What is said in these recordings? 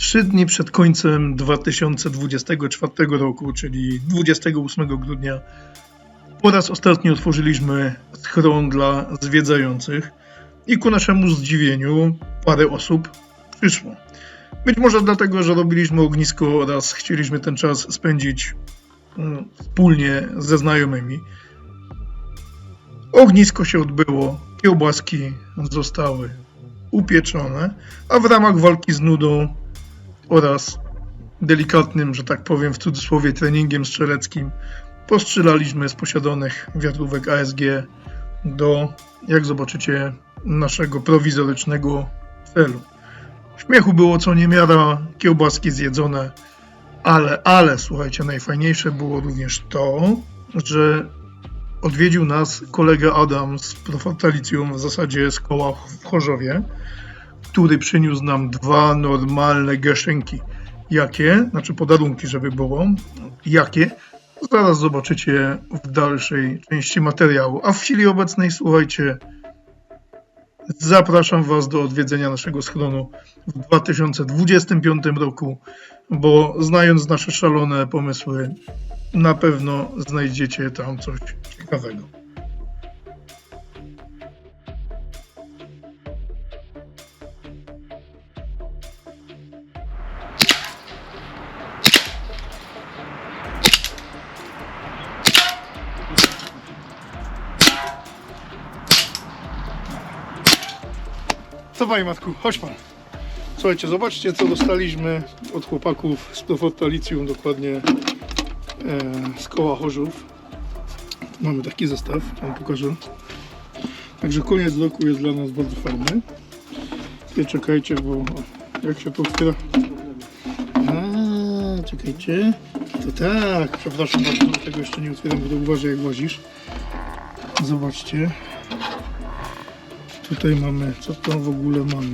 Trzy dni przed końcem 2024 roku, czyli 28 grudnia, po raz ostatni otworzyliśmy schron dla zwiedzających i ku naszemu zdziwieniu parę osób przyszło. Być może dlatego, że robiliśmy ognisko oraz chcieliśmy ten czas spędzić mm, wspólnie ze znajomymi. Ognisko się odbyło, kiełbaski zostały upieczone, a w ramach walki z nudą oraz delikatnym, że tak powiem w cudzysłowie, treningiem strzeleckim postrzelaliśmy z posiadanych wiatrówek ASG do, jak zobaczycie, naszego prowizorycznego celu. Śmiechu było co niemiara, kiełbaski zjedzone, ale, ale, słuchajcie, najfajniejsze było również to, że odwiedził nas kolega Adam z Profortalicjum, w zasadzie z koła w Chorzowie, który przyniósł nam dwa normalne geszynki. Jakie? Znaczy podarunki, żeby było. Jakie? Zaraz zobaczycie w dalszej części materiału. A w chwili obecnej, słuchajcie, zapraszam Was do odwiedzenia naszego schronu w 2025 roku, bo znając nasze szalone pomysły, na pewno znajdziecie tam coś ciekawego. Co panie Matku, chodź pan. Słuchajcie, zobaczcie co dostaliśmy od chłopaków z Profortalicjum, dokładnie e, z koła Chorzów. Mamy taki zestaw, wam pokażę. Także koniec roku jest dla nas bardzo fajny. Nie czekajcie, bo jak się to otwiera... A, czekajcie. To tak, przepraszam bardzo, tego jeszcze nie otwieram, bo uważaj jak włazisz. Zobaczcie. Tutaj mamy, co tam w ogóle mamy?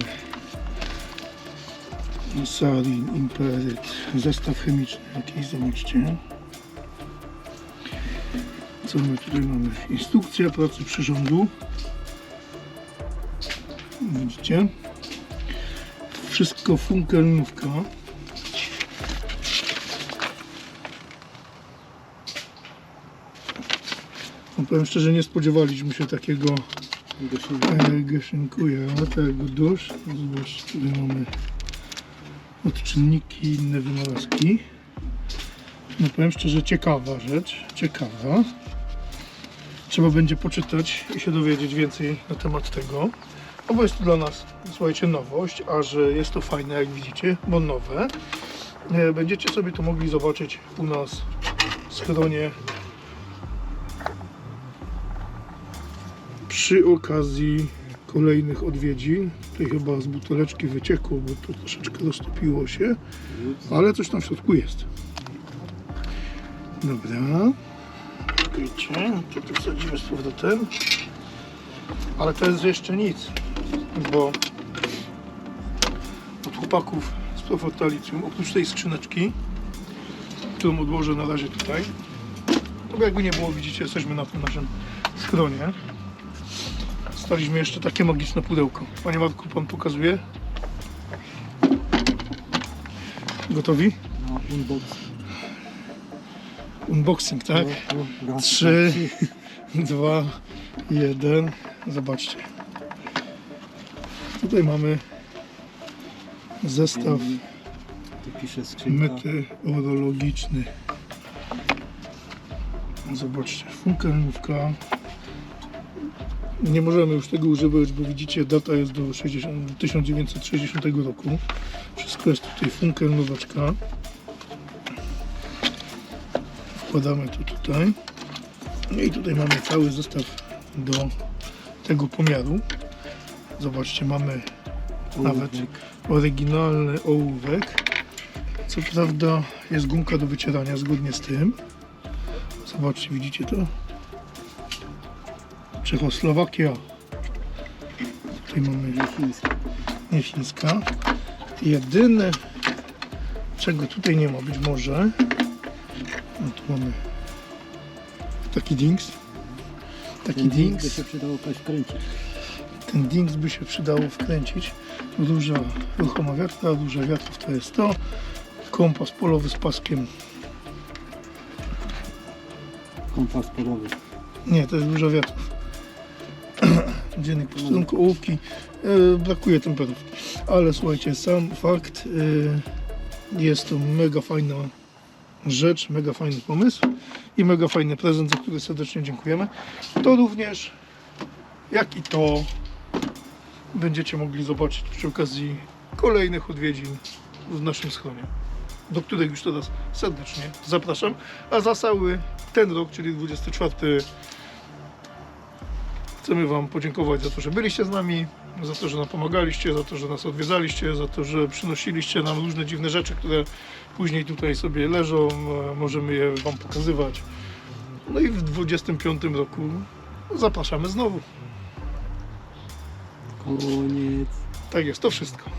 Sarin, Imperyt, zestaw chemiczny jakiś, zobaczcie. Co my tutaj mamy? Instrukcja pracy przyrządu. Widzicie? Wszystko funkelnówka. No powiem szczerze, nie spodziewaliśmy się takiego e, gaszynkuja, tego dusz. Zobacz, tutaj mamy odczynniki i inne wynalazki. No powiem szczerze, ciekawa rzecz, ciekawa. Trzeba będzie poczytać i się dowiedzieć więcej na temat tego. No bo jest to dla nas, słuchajcie, nowość, a że jest to fajne, jak widzicie, bo nowe. E, Będziecie sobie to mogli zobaczyć u nas w schronie przy okazji kolejnych odwiedzin. Tutaj chyba z buteleczki wyciekło, bo to troszeczkę roztopiło się, ale coś tam w środku jest. Dobra. Czekajcie, to tu wsadzimy z powrotem. Ale to jest jeszcze nic, bo od chłopaków z Profortalicjum, oprócz tej skrzyneczki, którą odłożę na razie tutaj, to jakby nie było, widzicie, jesteśmy na tym naszym schronie. Dostaliśmy jeszcze takie magiczne pudełko. Panie Marku, pan pokazuje? Gotowi? No. Unboxing, tak? No, Trzy, dwa, jeden. Zobaczcie. Tutaj mamy zestaw meteorologiczny. Zobaczcie, funkelnówka. Nie możemy już tego używać, bo widzicie, data jest do 60, 1960 roku. Wszystko jest tutaj funkelnóweczka. Wkładamy to tutaj. No i tutaj mamy cały zestaw do tego pomiaru. Zobaczcie, mamy nawet Ołówek. oryginalny ołówek. Co prawda jest gumka do wycierania zgodnie z tym. Zobaczcie, widzicie to? Czechoslowakia. Tutaj mamy nie chińska. Jedyne, czego tutaj nie ma być może, no tu mamy taki dings. Taki Ten dźwięk by dings. się przydało wkręcić. Ten dings by się przydało wkręcić. Duża ruchoma wiatka, duża wiatrów to jest to. Kompas polowy z paskiem. Kompas polowy. Nie, to jest duża wiatrów. Dziennik posterunku, ołówki. E, brakuje temperów. Ale słuchajcie, sam fakt e, jest to mega fajna rzecz, mega fajny pomysł i mega fajny prezent, za który serdecznie dziękujemy. To również, jak i to będziecie mogli zobaczyć przy okazji kolejnych odwiedzin w naszym schronie, do których już teraz serdecznie zapraszam. A za cały ten rok, czyli 24 Chcemy Wam podziękować za to, że byliście z nami, za to, że nam pomagaliście, za to, że nas odwiedzaliście, za to, że przynosiliście nam różne dziwne rzeczy, które później tutaj sobie leżą, możemy je Wam pokazywać. No i w 25 roku zapraszamy znowu. Koniec. Tak jest, to wszystko.